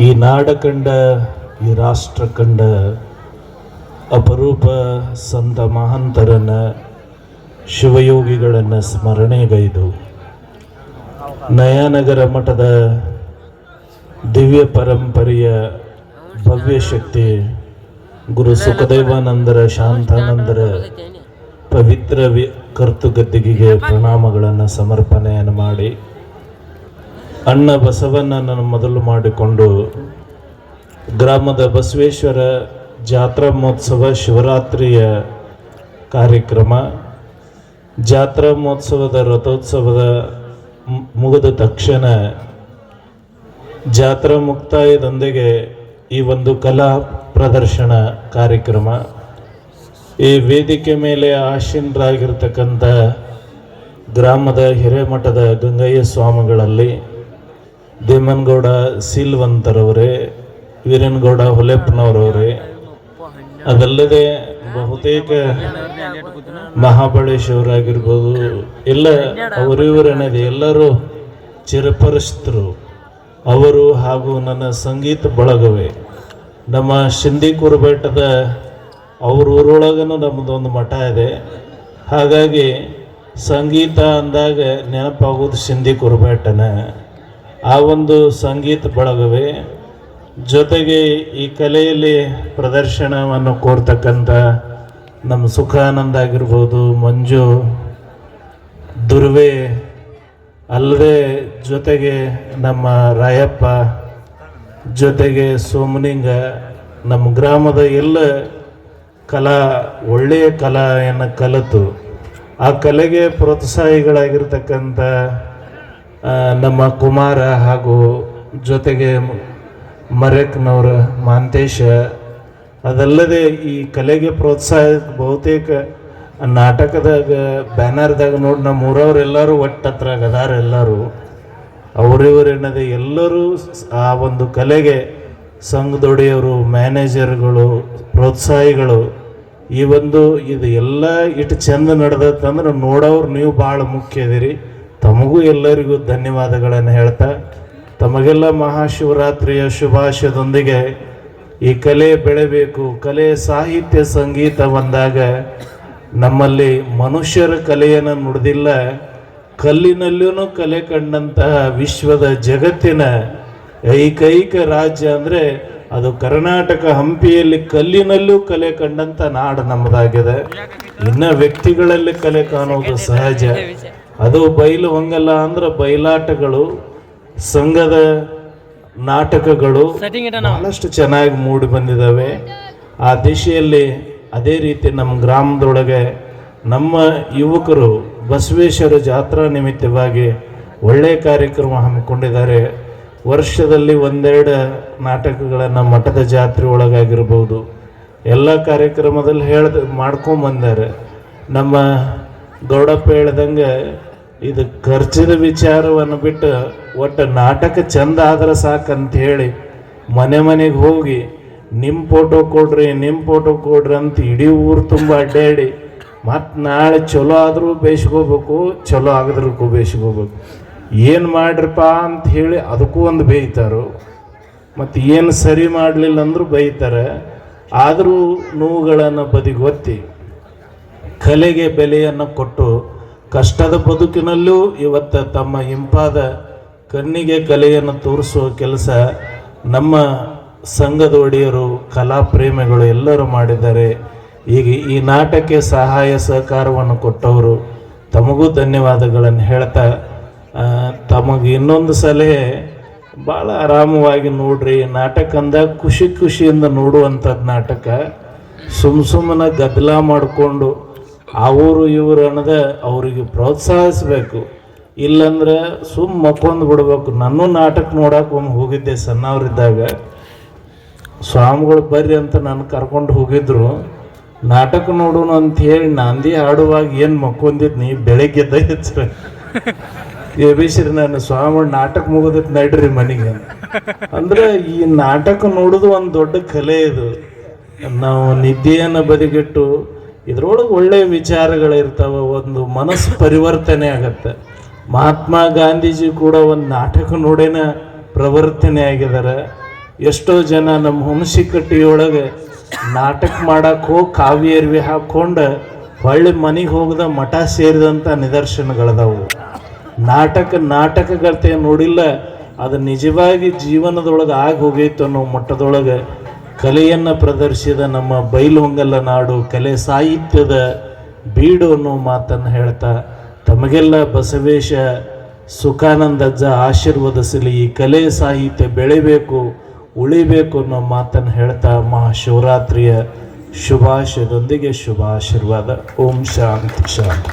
ಈ ನಾಡ ಕಂಡ ಈ ರಾಷ್ಟ್ರ ಕಂಡ ಅಪರೂಪ ಸಂತ ಮಹಾಂತರನ್ನ ಶಿವಯೋಗಿಗಳನ್ನು ಸ್ಮರಣೆಗೈದು ನಯಾನಗರ ಮಠದ ದಿವ್ಯ ಪರಂಪರೆಯ ಭವ್ಯ ಶಕ್ತಿ ಗುರು ಸುಖದೇವಾನಂದರ ಶಾಂತಾನಂದರ ಪವಿತ್ರ ವಿ, ಕರ್ತುಗದ್ದಿಗೆಗೆ ಪ್ರಣಾಮಗಳನ್ನು ಸಮರ್ಪಣೆಯನ್ನು ಮಾಡಿ. ಅಣ್ಣ ಬಸವಣ್ಣನನ್ನು ಮೊದಲು ಮಾಡಿಕೊಂಡು ಗ್ರಾಮದ ಬಸವೇಶ್ವರ ಜಾತ್ರಾ ಮಹೋತ್ಸವ ಶಿವರಾತ್ರಿಯ ಕಾರ್ಯಕ್ರಮ, ಜಾತ್ರಾ ಮಹೋತ್ಸವದ ರಥೋತ್ಸವದ ಮುಗಿದ ತಕ್ಷಣ ಜಾತ್ರಾ ಮುಕ್ತಾಯದೊಂದಿಗೆ ಈ ಒಂದು ಕಲಾ ಪ್ರದರ್ಶನ ಕಾರ್ಯಕ್ರಮ. ಈ ವೇದಿಕೆ ಮೇಲೆ ಆಶೀನರಾಗಿರ್ತಕ್ಕಂಥ ಗ್ರಾಮದ ಹಿರೇಮಠದ ಗಂಗಯ್ಯ ಸ್ವಾಮಿಗಳಲ್ಲಿ ದೇಮನಗೌಡ ಸೀಲ್ವಂತರವರೇ, ವೀರನಗೌಡ ಹೊಲೆಪ್ಪನವರವರೇ, ಅದಲ್ಲದೆ ಬಹುತೇಕ ಮಹಾಬಳೇಶ್ವರಾಗಿರ್ಬೋದು ಎಲ್ಲ ಅವರಿವರನ್ನದೆ ಎಲ್ಲರೂ ಚಿರಪರಿಸ್ತರು ಅವರು ಹಾಗೂ ನನ್ನ ಸಂಗೀತ ಬಳಗವೇ. ನಮ್ಮ ಶಿಂದಿ ಕುರುಬೆಟ್ಟದ ಅವ್ರ ಊರೊಳಗೂ ನಮ್ಮದೊಂದು ಮಠ ಇದೆ. ಹಾಗಾಗಿ ಸಂಗೀತ ಅಂದಾಗ ನೆನಪಾಗೋದು ಶಿಂದಿ ಕುರುಬೆಟ್ಟನ ಆ ಒಂದು ಸಂಗೀತ ಬಳಗವೇ ಜೊತೆಗೆ ಈ ಕಲೆಯಲ್ಲಿ ಪ್ರದರ್ಶನವನ್ನು ಕೋರ್ತಕ್ಕಂಥ ನಮ್ಮ ಸುಖಾನಂದ ಆಗಿರ್ಬೋದು, ಮಂಜು, ದುರ್ವೆ, ಅಲ್ಲದೆ ಜೊತೆಗೆ ನಮ್ಮ ರಾಯಪ್ಪ, ಜೊತೆಗೆ ಸೋಮನಿಂಗ, ನಮ್ಮ ಗ್ರಾಮದ ಎಲ್ಲ ಕಲಾ, ಒಳ್ಳೆಯ ಕಲೆಯನ್ನು ಕಲಿತು ಆ ಕಲೆಗೆ ಪ್ರೋತ್ಸಾಹಿಗಳಾಗಿರ್ತಕ್ಕಂಥ ನಮ್ಮ ಕುಮಾರ ಹಾಗೂ ಜೊತೆಗೆ ಮರೆಕ್ನವ್ರ ಮಾಂತೇಶ, ಅದಲ್ಲದೆ ಈ ಕಲೆಗೆ ಪ್ರೋತ್ಸಾಹ ಬಹುತೇಕ ನಾಟಕದಾಗ, ಬ್ಯಾನರ್ದಾಗ ನೋಡಿ ನಮ್ಮ ಊರವ್ರೆಲ್ಲರೂ ಒಟ್ಟತ್ರ ಅದಾರ ಎಲ್ಲರೂ ಅವರಿವರೇನದೆ ಎಲ್ಲರೂ ಆ ಒಂದು ಕಲೆಗೆ ಸಂಘದೊಡೆಯವರು ಮ್ಯಾನೇಜರ್ಗಳು, ಪ್ರೋತ್ಸಾಹಿಗಳು, ಈ ಒಂದು ಇದು ಎಲ್ಲ ಇಟ್ಟು ಚೆಂದ ನಡೆದತ್ತಂದ್ರೆ ನೋಡೋರು ನೀವು ಭಾಳ ಮುಖ್ಯ ಇದೀರಿ. ತಮಗೂ ಎಲ್ಲರಿಗೂ ಧನ್ಯವಾದಗಳನ್ನು ಹೇಳ್ತಾ, ತಮಗೆಲ್ಲ ಮಹಾಶಿವರಾತ್ರಿಯ ಶುಭಾಶಯದೊಂದಿಗೆ ಈ ಕಲೆ ಬೆಳೆಬೇಕು, ಕಲೆ ಸಾಹಿತ್ಯ ಸಂಗೀತ ಬಂದಾಗ ನಮ್ಮಲ್ಲಿ ಮನುಷ್ಯರ ಕಲೆಯನ್ನು ನುಡಿದಿಲ್ಲ ಕಲ್ಲಿನಲ್ಲೂ ಕಲೆ ಕಂಡಂತಹ ವಿಶ್ವದ ಜಗತ್ತಿನ ಏಕೈಕ ರಾಜ್ಯ ಅಂದರೆ ಅದು ಕರ್ನಾಟಕ ಹಂಪಿಯಲ್ಲಿ ಕಲ್ಲಿನಲ್ಲೂ ಕಲೆ ಕಂಡಂಥ ನಾಡು ನಮ್ಮದಾಗಿದೆ. ಇನ್ನು ವ್ಯಕ್ತಿಗಳಲ್ಲಿ ಕಲೆ ಕಾಣುವುದು ಸಹಜ. ಅದು ಬಯಲು ಹೊಂಗಲ್ಲ ಅಂದ್ರೆ ಬಯಲಾಟಗಳು ಸಂಘದ ನಾಟಕಗಳು ಬಹಳಷ್ಟು ಚೆನ್ನಾಗಿ ಮೂಡಿ ಬಂದಿದ್ದಾವೆ. ಆ ದಿಶೆಯಲ್ಲಿ ಅದೇ ರೀತಿ ನಮ್ಮ ಗ್ರಾಮದೊಳಗೆ ನಮ್ಮ ಯುವಕರು ಬಸವೇಶ್ವರ ಜಾತ್ರಾ ನಿಮಿತ್ತವಾಗಿ ಒಳ್ಳೆಯ ಕಾರ್ಯಕ್ರಮ ಹಮ್ಮಿಕೊಂಡಿದ್ದಾರೆ. ವರ್ಷದಲ್ಲಿ ಒಂದೆರಡು ನಾಟಕಗಳನ್ನು ಮಠದ ಜಾತ್ರೆ ಒಳಗಾಗಿರ್ಬೋದು. ಎಲ್ಲ ಕಾರ್ಯಕ್ರಮದಲ್ಲಿ ಹೇಳ್ದ ಮಾಡ್ಕೊಂಬಂದಾರೆ ನಮ್ಮ ಗೌಡಪ್ಪ ಹೇಳ್ದಂಗೆ ಇದು ಖರ್ಚಿನ ವಿಚಾರವನ್ನು ಬಿಟ್ಟು ಒಟ್ಟು ನಾಟಕ ಚಂದ ಆದ್ರೆ ಸಾಕಂತ ಹೇಳಿ ಮನೆ ಮನೆಗೆ ಹೋಗಿ ನಿಮ್ಮ ಫೋಟೋ ಕೊಡ್ರಿ ನಿಮ್ಮ ಫೋಟೋ ಕೊಡ್ರಿ ಅಂತ ಇಡೀ ಊರು ತುಂಬ ಅಡ್ಡಾಡಿ ಮತ್ತು ನಾಳೆ ಚಲೋ ಆದರೂ ಬೇಯಿಸ್ಕೋಬೇಕು ಚಲೋ ಆಗದ್ರಕ್ಕೂ ಬೇಯಿಸ್ಕೋಬೇಕು ಏನು ಮಾಡ್ರಪ್ಪ ಅಂತ ಹೇಳಿ ಅದಕ್ಕೂ ಒಂದು ಬೇಯ್ತಾರೋ. ಮತ್ತು ಏನು ಸರಿ ಮಾಡಲಿಲ್ಲ ಅಂದರೂ ಬೈತಾರೆ ಆದರೂ ನೋವುಗಳನ್ನು ಬದಿಗೊತ್ತಿ. ಕಲೆಗೆ ಬೆಲೆಯನ್ನು ಕೊಟ್ಟು ಕಷ್ಟದ ಬದುಕಿನಲ್ಲೂ ಇವತ್ತು ತಮ್ಮ ಇಂಪಾದ ಕಣ್ಣಿಗೆ ಕಲೆಯನ್ನು ತೋರಿಸುವ ಕೆಲಸ ನಮ್ಮ ಸಂಘದ ಒಡೆಯರು, ಕಲಾ ಪ್ರೇಮಿಗಳು ಎಲ್ಲರೂ ಮಾಡಿದ್ದಾರೆ. ಈಗ ಈ ನಾಟಕಕ್ಕೆ ಸಹಾಯ ಸಹಕಾರವನ್ನು ಕೊಟ್ಟವರು ತಮಗೂ ಧನ್ಯವಾದಗಳನ್ನು ಹೇಳ್ತಾ ತಮಗೆ ಇನ್ನೊಂದು ಸಲಹೆ ಭಾಳ ಆರಾಮವಾಗಿ ನೋಡ್ರಿ ನಾಟಕ ಅಂದ ಖುಷಿ ಖುಷಿಯಿಂದ ನೋಡುವಂಥದ್ದು ನಾಟಕ. ಸುಮ್ಮ ಸುಮ್ಮನೆ ಗದ್ದಲ ಮಾಡಿಕೊಂಡು ಅವರು ಇವರು ಅನ್ನದೆ ಅವರಿಗೆ ಪ್ರೋತ್ಸಾಹಿಸಬೇಕು. ಇಲ್ಲಂದ್ರೆ ಸುಮ್ಮ ಮಕ್ಕೊಂದು ಬಿಡ್ಬೇಕು. ನನ್ನೂ ನಾಟಕ ನೋಡಕ್ಕೆ ಒಮ್ಮೆ ಹೋಗಿದ್ದೆ ಸಣ್ಣವರಿದ್ದಾಗ. ಸ್ವಾಮಿಗಳು ಬರ್ರಿ ಅಂತ ನಾನು ಕರ್ಕೊಂಡು ಹೋಗಿದ್ರು. ನಾಟಕ ನೋಡೋಣ ಅಂತ ಹೇಳಿ ನಾಂದಿ ಹಾಡುವಾಗ ಏನು ಮಕ್ಕೊಂದಿದ್ ನೀ ಬೆಳಗ್ಗೆ ಎದ್ದ ಹೆಚ್ಚರ ಎಬಿಸಿರಿ ನಾನು ಸ್ವಾಮಿ ನಾಟಕ ಮುಗಿದಿತ್ತು ನಡ್ರಿ ಮನೆಗೆ. ಅಂದ್ರೆ ಈ ನಾಟಕ ನೋಡೋದು ಒಂದು ದೊಡ್ಡ ಕಲೆ ಇದು. ನಾವು ನಿದ್ದೆಯನ್ನು ಬದಿಗಿಟ್ಟು ಇದ್ರೊಳಗೆ ಒಳ್ಳೆಯ ವಿಚಾರಗಳಿರ್ತಾವೆ, ಒಂದು ಮನಸ್ಸು ಪರಿವರ್ತನೆ ಆಗತ್ತೆ. ಮಹಾತ್ಮ ಗಾಂಧೀಜಿ ಕೂಡ ಒಂದು ನಾಟಕ ನೋಡೇನ ಪ್ರವರ್ತನೆ ಆಗಿದ್ದಾರೆ ಎಷ್ಟೋ ಜನ ನಮ್ಮ ಹುಣಸಿಕಟ್ಟಿಯೊಳಗೆ ನಾಟಕ ಮಾಡಕ್ಕೆ ಹೋಗಿ ಕಾವ್ಯ ಅರಿವಿ ಹಾಕ್ಕೊಂಡು ಹೊಳ್ಳಿ ಮನೆಗೆ ಹೋಗದ ಮಠ ಸೇರಿದಂಥ ನಿದರ್ಶನಗಳದಾವು. ನಾಟಕ ನಾಟಕಗಳ ನೋಡಿಲ್ಲ, ಅದು ನಿಜವಾಗಿ ಜೀವನದೊಳಗೆ ಆಗಿ ಹೋಗೈತು ಅನ್ನೋ ಮಟ್ಟದೊಳಗೆ ಕಲೆಯನ್ನು ಪ್ರದರ್ಶಿಸಿದ ನಮ್ಮ ಬೈಲಹೊಂಗಲ ನಾಡು ಕಲೆ ಸಾಹಿತ್ಯದ ಬೀಡು ಅನ್ನೋ ಮಾತನ್ನು ಹೇಳ್ತಾ, ತಮಗೆಲ್ಲ ಬಸವೇಶ ಸುಖಾನಂದಜ್ಜ ಆಶೀರ್ವದಿಸಲಿ, ಈ ಕಲೆ ಸಾಹಿತ್ಯ ಬೆಳಿಬೇಕು, ಉಳಿಬೇಕು ಅನ್ನೋ ಮಾತನ್ನು ಹೇಳ್ತಾ ಮಹಾಶಿವರಾತ್ರಿಯ ಶುಭಾಶಯದೊಂದಿಗೆ ಶುಭ ಆಶೀರ್ವಾದ ಓಂ ಶಾಂತಿ ಶಾಂತಿ.